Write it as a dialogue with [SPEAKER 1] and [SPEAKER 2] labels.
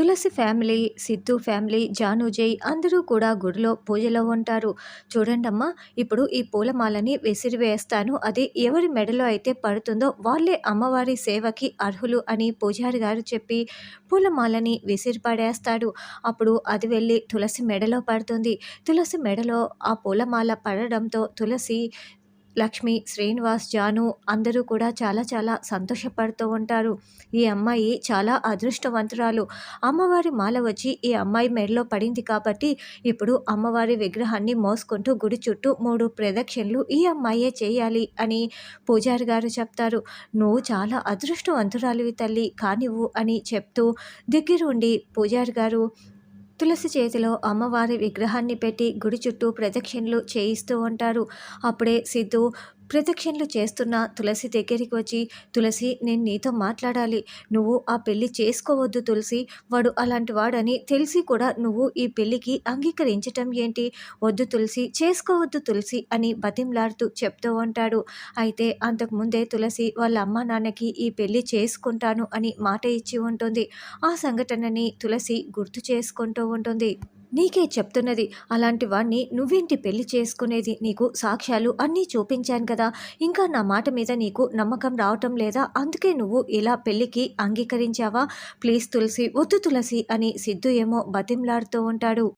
[SPEAKER 1] తులసి family Siddhu family జానుజయ్ అందరూ కూడా గుడిలో పూజలో ఉంటారు. చూడండమ్మా ఇప్పుడు ఈ పూలమాలని విసిరివేస్తాను అది ఎవరి మెడలో అయితే పడుతుందో వాళ్ళే అమ్మవారి సేవకి అర్హులు అని పూజారి గారు చెప్పి పూలమాలని విసిరి పడేస్తాడు. అప్పుడు అది వెళ్ళి తులసి మెడలో పడుతుంది. తులసి మెడలో ఆ పూలమాల పడడంతో తులసి లక్ష్మి శ్రీనివాస్ జాను అందరూ కూడా చాలా చాలా సంతోషపడుతూ ఉంటారు. ఈ అమ్మాయి చాలా అదృష్టవంతురాలు. అమ్మవారి మాల వచ్చి ఈ అమ్మాయి మెడలో పడింది కాబట్టి ఇప్పుడు అమ్మవారి విగ్రహాన్ని మోసుకుంటూ గుడి చుట్టూ మూడు ప్రదక్షిణలు ఈ అమ్మాయే చేయాలి అని పూజారి గారు చెప్తారు. నువ్వు చాలా అదృష్టవంతురాలివి తల్లి కానివ్వు అని చెప్తూ దగ్గరుండి పూజారి గారు తులసి చేతిలో అమ్మవారి విగ్రహాన్ని పెట్టి గుడి చుట్టూ ప్రదక్షిణలు చేయిస్తూ ఉంటారు. అప్పుడే సిద్ధు ప్రదక్షిణలు చేస్తున్న తులసి దగ్గరికి వచ్చి తులసి నేను నీతో మాట్లాడాలి. నువ్వు ఆ పెళ్ళి చేసుకోవద్దు తులసి. వాడు అలాంటి వాడని తెలిసి కూడా నువ్వు ఈ పెళ్ళికి అంగీకరించటం ఏంటి? వద్దు తులసి చేసుకోవద్దు తులసి అని బతింలాడుతూ చెప్తూ ఉంటాడు. అయితే అంతకుముందే తులసి వాళ్ళ అమ్మ నాన్నకి ఈ పెళ్ళి చేసుకుంటాను అని మాట ఇచ్చి ఉంటుంది. ఆ సంఘటనని తులసి గుర్తు చేసుకుంటూ ఉంటుంది. నీకే చెప్తున్నది. అలాంటి వాణ్ణి నువ్వేంటి పెళ్ళి చేసుకునేది? నీకు సాక్ష్యాలు అన్నీ చూపించాను కదా. ఇంకా నా మాట మీద నీకు నమ్మకం రావటం లేదా? అందుకే నువ్వు ఇలా పెళ్ళికి అంగీకరించావా? ప్లీజ్ తులసి వద్దు తులసి అని సిద్ధు ఏమో బతిమ్లాడుతూ ఉంటాడు.